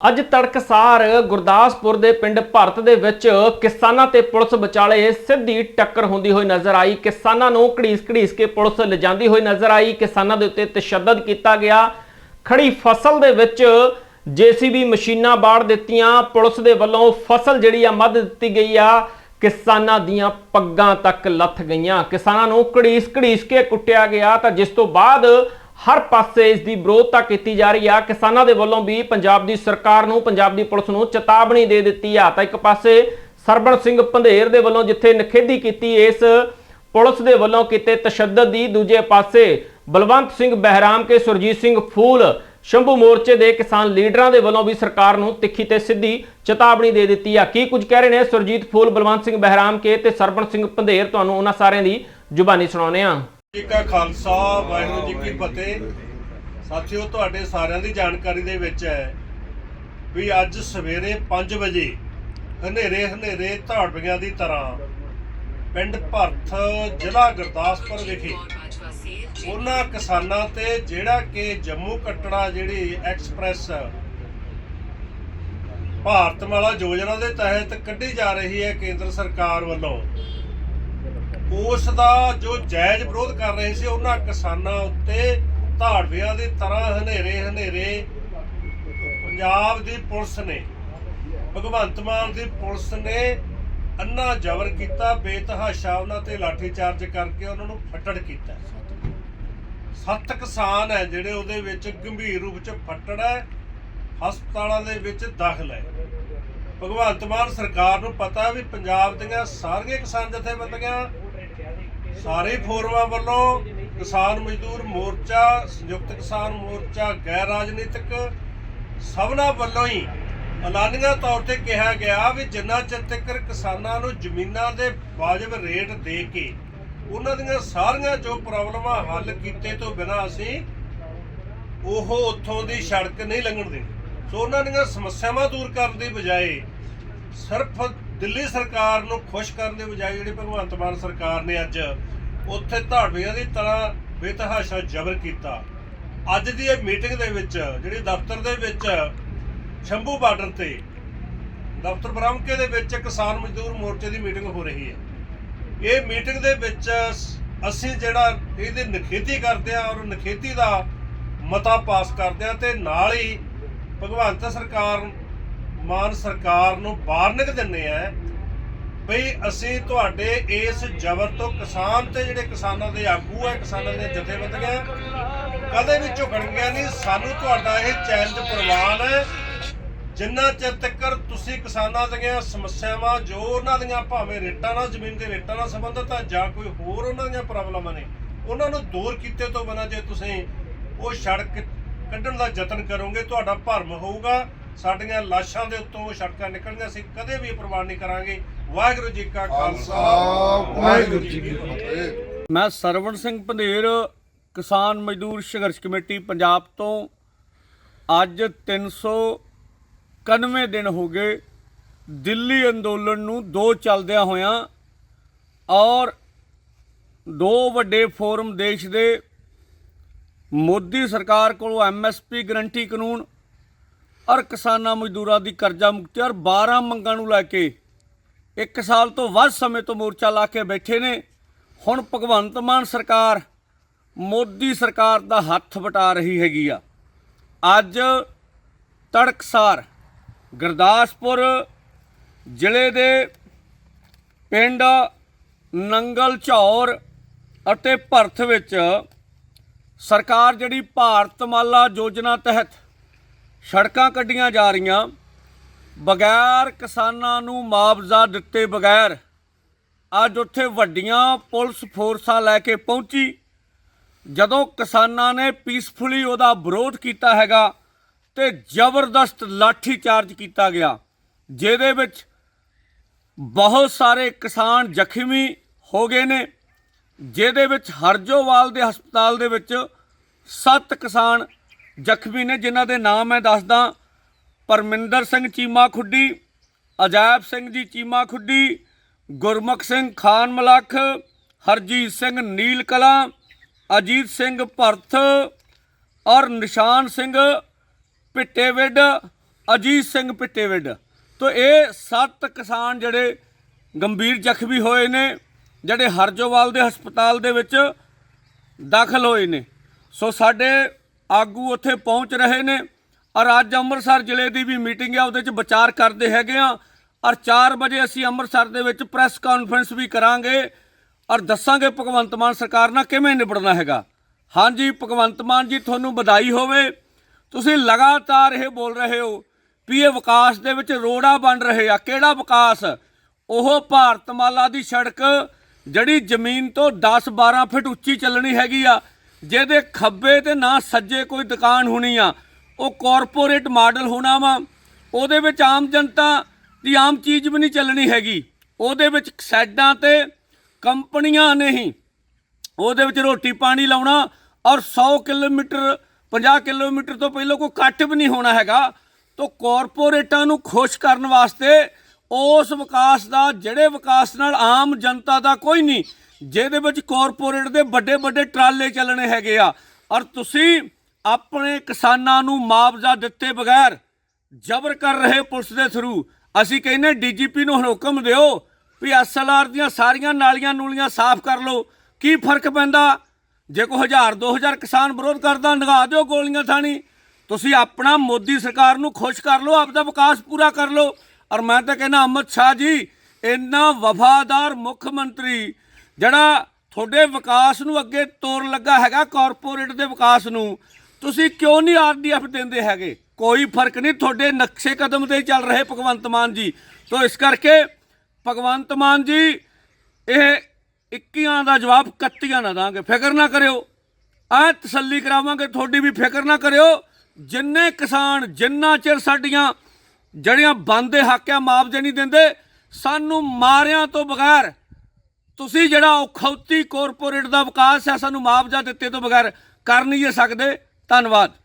ਅੱਜ ਤੜਕਸਾਰ ਗੁਰਦਾਸਪੁਰ ਦੇ ਪਿੰਡ ਭਾਰਤ ਦੇ ਵਿੱਚ ਕਿਸਾਨਾਂ ਤੇ ਪੁਲਿਸ ਵਿਚਾਲੇ ਸਿੱਧੀ ਟੱਕਰ ਹੁੰਦੀ ਹੋਈ ਨਜ਼ਰ ਆਈ। ਕਿਸਾਨਾਂ ਨੂੰ ਘੜੀਸ-ਘੜੀਸ ਕੇ ਪੁਲਿਸ ਲਿਜਾਂਦੀ ਹੋਈ ਨਜ਼ਰ ਆਈ। ਕਿਸਾਨਾਂ ਦੇ ਉੱਤੇ ਤਸ਼ੱਦਦ ਕੀਤਾ ਗਿਆ। ਖੜੀ ਫਸਲ ਦੇ ਵਿੱਚ ਜੀਸੀਬੀ ਮਸ਼ੀਨਾਂ ਬਾੜ ਦਿੱਤੀਆਂ। ਪੁਲਿਸ ਦੇ ਵੱਲੋਂ ਫਸਲ ਜਿਹੜੀ ਆ ਮੱਧ ਦਿੱਤੀ ਗਈ ਆ। ਕਿਸਾਨਾਂ ਦੀਆਂ ਪੱਗਾਂ ਤੱਕ ਲੱਥ ਗਈਆਂ। ਕਿਸਾਨਾਂ ਨੂੰ ਘੜੀਸ-ਘੜੀਸ ਕੇ ਕੁੱਟਿਆ ਗਿਆ। ਤਾਂ ਜਿਸ ਤੋਂ ਬਾਅਦ ਹਰ ਪਾਸੇ ਇਸ ਦੀ ਵਿਰੋਧਤਾ ਕੀਤੀ ਜਾ ਰਹੀ ਆ। ਕਿਸਾਨਾਂ ਦੇ ਵੱਲੋਂ ਵੀ ਪੰਜਾਬ ਦੀ ਸਰਕਾਰ ਨੂੰ, ਪੰਜਾਬ ਦੀ ਪੁਲਿਸ ਨੂੰ ਚੇਤਾਵਨੀ ਦੇ ਦਿੱਤੀ ਆ। ਤਾਂ ਇੱਕ ਪਾਸੇ ਸਰਬਣ ਸਿੰਘ ਪੰਧੇਰ ਦੇ ਵੱਲੋਂ ਜਿੱਥੇ ਨਖੇਦੀ ਕੀਤੀ, ਇਸ ਪੁਲਿਸ ਦੇ ਵੱਲੋਂ ਕੀਤੇ ਤਸ਼ੱਦਦ ਦੀ। ਦੂਜੇ ਪਾਸੇ ਬਲਵੰਤ ਸਿੰਘ ਬਹਿਰਾਮ ਕੇ, ਸੁਰਜੀਤ ਸਿੰਘ ਫੂਲ, ਸ਼ੰਭੂ ਮੋਰਚੇ ਦੇ ਕਿਸਾਨ ਲੀਡਰਾਂ ਦੇ ਵੱਲੋਂ ਵੀ ਸਰਕਾਰ ਨੂੰ ਤਿੱਖੀ ਤੇ ਸਿੱਧੀ ਚੇਤਾਵਨੀ ਦੇ ਦਿੱਤੀ ਆ। ਕੀ ਕੁਝ ਕਹਿ ਰਹੇ ਨੇ ਸੁਰਜੀਤ ਫੂਲ, ਬਲਵੰਤ ਸਿੰਘ ਬਹਿਰਾਮ ਕੇ ਤੇ ਸਰਬਣ ਸਿੰਘ ਪੰਧੇਰ? ਤੁਹਾਨੂੰ ਉਹਨਾਂ ਸਾਰਿਆਂ ਦੀ ਜ਼ੁਬਾਨੀ ਸੁਣਾਉਂਦੇ ਆ ਜੀ ਕਾ ਖਾਲਸਾ, ਵਾਹਿਗੁਰੂ ਜੀ ਕੀ ਫਤਿਹ। ਸਾਥੀਓ, ਤੁਹਾਡੇ ਸਾਰਿਆਂ ਦੀ ਜਾਣਕਾਰੀ ਦੇ ਵਿੱਚ ਹੈ ਵੀ ਅੱਜ ਸਵੇਰੇ 5 ਵਜੇ ਹਨੇਰੇ ਹਨੇਰੇ ਧਾੜਵੀਆਂ ਦੀ ਤਰ੍ਹਾਂ ਪਿੰਡ ਭਰਥ ਜ਼ਿਲ੍ਹਾ ਗੁਰਦਾਸਪੁਰ ਵਿਖੇ ਉਹਨਾਂ ਕਿਸਾਨਾਂ ਤੇ ਜਿਹੜਾ ਕਿ ਜੰਮੂ ਕਟੜਾ ਜਿਹੜੀ ਐਕਸਪ੍ਰੈਸ ਭਾਰਤਮਾਲਾ ਯੋਜਨਾ ਦੇ ਤਹਿਤ ਕੱਢੀ ਜਾ ਰਹੀ ਹੈ ਕੇਂਦਰ ਸਰਕਾਰ ਵੱਲੋਂ। ਉਸ ਦਾ ਜੋ ਜਾਇਜ਼ ਵਿਰੋਧ ਕਰ ਰਹੇ ਸੀ, ਉਹਨਾਂ ਕਿਸਾਨਾਂ ਉੱਤੇ ਧਾੜਵਿਆਂ ਦੀ ਤਰ੍ਹਾਂ ਹਨੇਰੇ ਹਨੇਰੇ ਪੰਜਾਬ ਦੀ ਪੁਲਿਸ ਨੇ, ਭਗਵੰਤ ਮਾਨ ਦੀ ਪੁਲਿਸ ਨੇ ਅੰਨਾ ਜ਼ਬਰ ਕੀਤਾ, ਬੇਤਹਾਸ਼ਾ ਉਹਨਾਂ ਤੇ ਲਾਠੀ ਚਾਰਜ ਕਰਕੇ ਉਹਨਾਂ ਨੂੰ ਫੱਟੜ ਕੀਤਾ। ਸੱਤ ਕਿਸਾਨ ਹੈ ਜਿਹੜੇ ਉਹਦੇ ਵਿੱਚ ਗੰਭੀਰ ਰੂਪ ਚ ਫੱਟੜ ਹੈ, ਹਸਪਤਾਲਾਂ ਦੇ ਵਿੱਚ ਦਾਖਲ ਹੈ। ਭਗਵੰਤ ਮਾਨ ਸਰਕਾਰ ਨੂੰ ਪਤਾ ਵੀ ਪੰਜਾਬ ਦੀਆਂ ਸਾਰੀਆਂ ਕਿਸਾਨ ਜਥੇਬੰਦੀਆਂ ਸਾਰੇ ਫੋਰਮਾਂ ਵੱਲੋਂ ਕਿਸਾਨ ਮਜ਼ਦੂਰ ਮੋਰਚਾ, ਸੰਯੁਕਤ ਕਿਸਾਨ ਮੋਰਚਾ, ਗੈਰ ਰਾਜਨੀਤਿਕ ਸਭਨਾਂ ਵੱਲੋਂ ਹੀ ਐਲਾਨੀਆਂ ਤੌਰ ਤੇ ਕਿਹਾ ਗਿਆ ਵੀ ਜਿੰਨਾ ਚਿਰ ਤੱਕ ਕਿਸਾਨਾਂ ਨੂੰ ਜ਼ਮੀਨਾਂ ਦੇ ਵਾਜਬ ਰੇਟ ਦੇ ਕੇ ਉਹਨਾਂ ਦੀਆਂ ਸਾਰੀਆਂ ਜੋ ਪ੍ਰੋਬਲਮਾਂ ਹੱਲ ਕੀਤੇ ਤੋਂ ਬਿਨਾਂ ਅਸੀਂ ਉਹ ਉੱਥੋਂ ਦੀ ਸੜਕ ਨਹੀਂ ਲੰਘਣ ਦੇਣੀ। ਸੋ ਉਹਨਾਂ ਦੀਆਂ ਸਮੱਸਿਆਵਾਂ ਦੂਰ ਕਰਨ ਦੀ ਬਜਾਏ ਸਿਰਫ ਦਿੱਲੀ ਸਰਕਾਰ ਨੂੰ ਖੁਸ਼ ਕਰਨ ਦੇ ਬਜਾਏ ਜਿਹੜੀ ਭਗਵੰਤ ਮਾਨ ਸਰਕਾਰ ਨੇ ਅੱਜ ਉੱਥੇ ਧਾੜਵੀਆਂ ਦੀ ਤਰ੍ਹਾਂ ਬੇਤਹਾਸ਼ਾ ਜ਼ਬਰ ਕੀਤਾ। ਅੱਜ ਦੀ ਇਹ ਮੀਟਿੰਗ ਦੇ ਵਿੱਚ, ਜਿਹੜੀ ਦਫ਼ਤਰ ਦੇ ਵਿੱਚ ਸ਼ੰਭੂ ਬਾਰਡਰ ਤੇ, ਦਫ਼ਤਰ ਬ੍ਰਹਮਕੇ ਦੇ ਵਿੱਚ ਕਿਸਾਨ ਮਜ਼ਦੂਰ ਮੋਰਚੇ ਦੀ ਮੀਟਿੰਗ ਹੋ ਰਹੀ ਹੈ। ਇਹ ਮੀਟਿੰਗ ਦੇ ਵਿੱਚ ਅਸੀਂ ਜਿਹੜਾ ਇਹਦੀ ਨਖੇਤੀ ਕਰਦੇ ਆ ਔਰ ਨਖੇਤੀ ਦਾ ਮਤਾ ਪਾਸ ਕਰਦੇ ਆ ਤੇ ਨਾਲ ਹੀ ਭਗਵੰਤ ਸਰਕਾਰ, ਮਾਨ ਸਰਕਾਰ ਨੂੰ ਵਾਰਨਿੰਗ ਦਿੰਨੇ ਆ ਬਈ ਅਸੀਂ ਤੁਹਾਡੇ ਇਸ ਜ਼ਬਰ ਤੋਂ ਕਿਸਾਨ ਤੇ ਜਿਹੜੇ ਕਿਸਾਨਾਂ ਦੇ ਆਗੂ ਆ, ਕਿਸਾਨਾਂ ਦੇ ਜਥੇਬੰਦੀਆਂ ਕਦੇ ਵੀ ਝੁਕਣਗੀਆਂ ਨਹੀਂ। ਸਾਨੂੰ ਤੁਹਾਡਾ ਇਹ ਚੈਲੰਜ ਪ੍ਰਵਾਨ ਹੈ। ਜਿੰਨਾ ਚਿਰ ਤੱਕ ਤੁਸੀਂ ਕਿਸਾਨਾਂ ਦੀਆਂ ਸਮੱਸਿਆਵਾਂ, ਜੋ ਉਹਨਾਂ ਦੀਆਂ ਭਾਵੇਂ ਰੇਟਾਂ ਨਾਲ, ਜ਼ਮੀਨ ਦੇ ਰੇਟਾਂ ਨਾਲ ਸੰਬੰਧਿਤ ਆ, ਜਾਂ ਕੋਈ ਹੋਰ ਉਹਨਾਂ ਦੀਆਂ ਪ੍ਰੋਬਲਮਾਂ ਨੇ, ਉਹਨਾਂ ਨੂੰ ਦੂਰ ਕੀਤੇ ਤੋਂ ਬਿਨਾਂ ਜੇ ਤੁਸੀਂ ਉਹ ਸੜਕ ਕੱਢਣ ਦਾ ਯਤਨ ਕਰੋਗੇ, ਤੁਹਾਡਾ ਭਰਮ ਹੋਊਗਾ। ਸਾਡੀਆਂ ਲਾਸ਼ਾਂ ਦੇ ਉੱਤੋਂ ਸੜਕਾਂ ਨਿਕਲਣਗੀਆਂ ਅਸੀਂ ਕਦੇ ਵੀ ਪ੍ਰਵਾਨ ਨਹੀਂ ਕਰਾਂਗੇ। ਵਾਹਿਗੁਰੂ ਜੀ ਕਾ ਖਾਲਸਾ। ਵਾਹਿਗੁਰੂ ਜੀ ਕੀ ਫਤਿਹ। ਮੈਂ ਸਰਵਣ ਸਿੰਘ ਪੰਧੇਰ ਕਿਸਾਨ ਮਜ਼ਦੂਰ ਸੰਘਰਸ਼ ਕਮੇਟੀ ਪੰਜਾਬ ਤੋਂ ਅੱਜ 391 ਦਿਨ ਹੋ ਗਏ। ਦਿੱਲੀ ਅੰਦੋਲਨ ਨੂੰ ਦੋ ਚੱਲਦਿਆਂ ਹੋਇਆਂ ਔਰ ਦੋ ਵੱਡੇ ਫੋਰਮ ਦੇਸ਼ ਦੇ ਮੋਦੀ ਸਰਕਾਰ ਕੋਲੋਂ ਐਮਐਸਪੀ ਗਰੰਟੀ ਕਾਨੂੰਨ ਔਰ ਕਿਸਾਨਾਂ ਮਜ਼ਦੂਰਾਂ ਦੀ ਕਰਜ਼ਾ ਮੁਕਤੀ ਔਰ 12 ਮੰਗਾਂ ਨੂੰ ਲੈ ਕੇ ਇੱਕ ਸਾਲ ਤੋਂ ਵੱਧ ਸਮੇਂ ਤੋਂ ਮੋਰਚਾ ਲਾ ਕੇ ਬੈਠੇ ਨੇ। ਹੁਣ ਭਗਵੰਤ ਮਾਨ ਸਰਕਾਰ ਮੋਦੀ ਸਰਕਾਰ ਦਾ ਹੱਥ ਵਟਾ ਰਹੀ ਹੈਗੀ ਆ। ਅੱਜ ਤੜਕਸਾਰ ਗੁਰਦਾਸਪੁਰ ਜ਼ਿਲ੍ਹੇ ਦੇ ਪਿੰਡ ਨੰਗਲ ਝੌਰ ਅਤੇ ਭਰਥ ਵਿੱਚ ਸਰਕਾਰ ਜਿਹੜੀ ਭਾਰਤ ਮਾਲਾ ਯੋਜਨਾ ਤਹਿਤ ਸੜਕਾਂ ਕੱਢੀਆਂ ਜਾ ਰਹੀਆਂ। ਬਗੈਰ ਕਿਸਾਨਾਂ ਨੂੰ ਮੁਆਵਜ਼ਾ ਦਿੱਤੇ ਬਗੈਰ ਅੱਜ ਉੱਥੇ ਵੱਡੀਆਂ ਪੁਲਿਸ ਫੋਰਸਾਂ ਲੈ ਕੇ ਪਹੁੰਚੀ। ਜਦੋਂ ਕਿਸਾਨਾਂ ਨੇ ਪੀਸਫੁਲੀ ਉਹਦਾ ਵਿਰੋਧ ਕੀਤਾ ਹੈਗਾ ਤੇ ਜ਼ਬਰਦਸਤ ਲਾਠੀ ਚਾਰਜ ਕੀਤਾ ਗਿਆ, ਜਿਹਦੇ ਵਿੱਚ ਬਹੁਤ ਸਾਰੇ ਕਿਸਾਨ ਜ਼ਖਮੀ ਹੋ ਗਏ ਨੇ, ਜਿਹਦੇ ਵਿੱਚ ਹਰਜੋਵਾਲ ਦੇ ਹਸਪਤਾਲ ਦੇ ਵਿੱਚ 7 ਕਿਸਾਨ ਜ਼ਖਮੀ ਨੇ, ਜਿਨ੍ਹਾਂ ਦੇ ਨਾਮ ਮੈਂ ਦੱਸਦਾ। ਪਰਮਿੰਦਰ ਸਿੰਘ ਚੀਮਾ ਖੁੱਡੀ, ਅਜਾਇਬ ਸਿੰਘ ਜੀ ਚੀਮਾ ਖੁੱਡੀ, ਗੁਰਮੁਖ ਸਿੰਘ ਖਾਨ ਮਲਖ, ਹਰਜੀਤ ਸਿੰਘ ਨੀਲ ਕਲਾਂ ਅਜੀਤ ਸਿੰਘ ਭਰਤ ਔਰ ਨਿਸ਼ਾਨ ਸਿੰਘ ਪਿੱਟੇਵਿੱਡ, ਅਜੀਤ ਸਿੰਘ ਪਿੱਟੇਵਿੰਡ। ਤੋਂ ਇਹ ਸੱਤ ਕਿਸਾਨ ਜਿਹੜੇ ਗੰਭੀਰ ਜ਼ਖਮੀ ਹੋਏ ਨੇ, ਜਿਹੜੇ ਹਰਜੋਵਾਲ ਦੇ ਹਸਪਤਾਲ ਦੇ ਵਿੱਚ ਦਾਖਲ ਹੋਏ ਨੇ। ਸੋ ਸਾਡੇ ਆਗੂ ਉੱਥੇ ਪਹੁੰਚ ਰਹੇ ਨੇ। ਔਰ ਅੱਜ ਅੰਮ੍ਰਿਤਸਰ ਜ਼ਿਲ੍ਹੇ ਦੀ ਵੀ ਮੀਟਿੰਗ ਹੈ ਉਹਦੇ 'ਚ ਵਿਚਾਰ ਕਰਦੇ ਹੈਗੇ ਆ। ਔਰ 4 ਵਜੇ ਅਸੀਂ ਅੰਮ੍ਰਿਤਸਰ ਦੇ ਵਿੱਚ ਪ੍ਰੈਸ ਕਾਨਫਰੰਸ ਵੀ ਕਰਾਂਗੇ। ਔਰ ਦੱਸਾਂਗੇ, ਭਗਵੰਤ ਮਾਨ ਸਰਕਾਰ ਨਾਲ ਕਿਵੇਂ ਨਿਬੜਨਾ ਹੈਗਾ। ਹਾਂਜੀ, ਭਗਵੰਤ ਮਾਨ ਜੀ, ਤੁਹਾਨੂੰ ਵਧਾਈ ਹੋਵੇ। ਤੁਸੀਂ ਲਗਾਤਾਰ ਇਹ ਬੋਲ ਰਹੇ ਹੋ ਵੀ ਇਹ ਵਿਕਾਸ ਦੇ ਵਿੱਚ ਰੋੜਾ ਬਣ ਰਹੇ ਆ। ਕਿਹੜਾ ਵਿਕਾਸ? ਉਹ ਭਾਰਤਮਾਲਾ ਦੀ ਸੜਕ, ਜਿਹੜੀ ਜ਼ਮੀਨ ਤੋਂ 10-12 ਫੁੱਟ ਉੱਚੀ ਚੱਲਣੀ ਹੈਗੀ ਆ। ਜਿਹਦੇ ਖੱਬੇ ਤੇ ਨਾ ਸੱਜੇ ਕੋਈ ਦੁਕਾਨ ਹੋਣੀ ਆ, ਉਹ ਕਾਰਪੋਰੇਟ ਮਾਡਲ ਹੋਣਾ ਵਾ। ਉਹਦੇ ਵਿੱਚ ਆਮ ਜਨਤਾ ਦੀ ਆਮ ਚੀਜ਼ ਵੀ ਨਹੀਂ ਚੱਲਣੀ ਹੈਗੀ। ਉਹਦੇ ਵਿੱਚ ਸੈਡਾਂ ਤੇ ਕੰਪਨੀਆਂ ਨੇ ਹੀ ਉਹਦੇ ਵਿੱਚ ਰੋਟੀ ਪਾਣੀ ਲਾਉਣਾ ਔਰ 100 ਕਿਲੋਮੀਟਰ 50 ਕਿਲੋਮੀਟਰ ਤੋਂ ਪਹਿਲਾਂ ਕੋਈ ਕੱਟ ਵੀ ਨਹੀਂ ਹੋਣਾ ਹੈਗਾ। ਤਾਂ ਕਾਰਪੋਰੇਟਾਂ ਨੂੰ ਖੁਸ਼ ਕਰਨ ਵਾਸਤੇ ਉਸ ਵਿਕਾਸ ਦਾ, ਜਿਹੜੇ ਵਿਕਾਸ ਨਾਲ ਆਮ ਜਨਤਾ ਦਾ ਕੋਈ ਨਹੀਂ, ਜਿਹਦੇ ਵਿੱਚ ਕਾਰਪੋਰੇਟ ਦੇ ਵੱਡੇ ਵੱਡੇ ਟਰਾਲੇ ਚੱਲਣੇ ਹੈਗੇ ਆ। ਔਰ ਤੁਸੀਂ ਆਪਣੇ ਕਿਸਾਨਾਂ ਨੂੰ ਮੁਆਵਜ਼ਾ ਦਿੱਤੇ ਬਗੈਰ ਜ਼ਬਰ ਕਰ ਰਹੇ ਪੁਲਿਸ ਦੇ ਥਰੂ ਅਸੀਂ ਕਹਿੰਨੇ ਡੀਜੀਪੀ ਨੂੰ ਹੁਣ ਹੁਕਮ ਦਿਓ ਵੀ ਐਸਐਲਆਰ ਦੀਆਂ ਸਾਰੀਆਂ ਨਾਲੀਆਂ ਨੂਲੀਆਂ ਸਾਫ਼ ਕਰ ਲਓ। ਕੀ ਫ਼ਰਕ ਪੈਂਦਾ? ਜੇ ਕੋਈ ਹਜ਼ਾਰ 2000 ਕਿਸਾਨ ਵਿਰੋਧ ਕਰਦਾ, ਨਗਾ ਦਿਓ ਗੋਲੀਆਂ ਥਾਣੀ। ਤੁਸੀਂ ਆਪਣਾ ਮੋਦੀ ਸਰਕਾਰ ਨੂੰ ਖੁਸ਼ ਕਰ ਲਓ, ਆਪਦਾ ਵਿਕਾਸ ਪੂਰਾ ਕਰ ਲਓ। ਔਰ ਮੈਂ ਤਾਂ ਕਹਿੰਦਾ ਅਮਿਤ ਸ਼ਾਹ ਜੀ, ਇੰਨਾ ਵਫਾਦਾਰ ਮੁੱਖ ਮੰਤਰੀ, ਜਿਹੜਾ ਤੁਹਾਡੇ ਵਿਕਾਸ ਨੂੰ ਅੱਗੇ ਤੋਰ ਲੱਗਾ ਹੈਗਾ ਕਾਰਪੋਰੇਟ ਦੇ ਵਿਕਾਸ ਨੂੰ, ਤੁਸੀਂ ਕਿਉਂ ਨਹੀਂ ਆਰਡੀਐਫ ਦਿੰਦੇ ਹੈਗੇ? ਕੋਈ ਫ਼ਰਕ ਨਹੀਂ, ਤੁਹਾਡੇ ਨਕਸ਼ੇ ਕਦਮ ਤੇ ਚੱਲ ਰਹੇ ਭਗਵੰਤ ਮਾਨ ਜੀ। ਤੋਂ ਇਸ ਕਰਕੇ ਭਗਵੰਤ ਮਾਨ ਜੀ, ਇਹ 21 ਦਾ ਜਵਾਬ 31 ਨਾ ਦਾਂਗੇ। ਫਿਕਰ ਨਾ ਕਰਿਓ। ਆ ਤਸੱਲੀ ਕਰਾਵਾਂਗੇ, ਤੁਹਾਡੀ ਵੀ ਫਿਕਰ ਨਾ ਕਰਿਓ। ਜਿੰਨੇ ਕਿਸਾਨ ਜਿੰਨਾ ਚਿਰ ਸਾਡੀਆਂ ਜਿਹੜੀਆਂ ਬੰਦ ਹੱਕ ਆ ਮੁਆਵਜ਼ੇ ਨਹੀਂ ਦਿੰਦੇ, ਸਾਨੂੰ ਮਾਰਿਆਂ ਤੋਂ ਬਗੈਰ, ਤੁਸੀਂ ਜਿਹੜਾ ਔਖੌਤੀ ਕਾਰਪੋਰੇਟ ਦਾ ਵਿਕਾਸ ਹੈ ਸਾਨੂੰ ਮੁਆਵਜ਼ਾ ਦਿੱਤੇ ਤੋਂ ਬਗੈਰ ਕਰ ਨਹੀਂ ਜੇ ਸਕਦੇ। ਧੰਨਵਾਦ।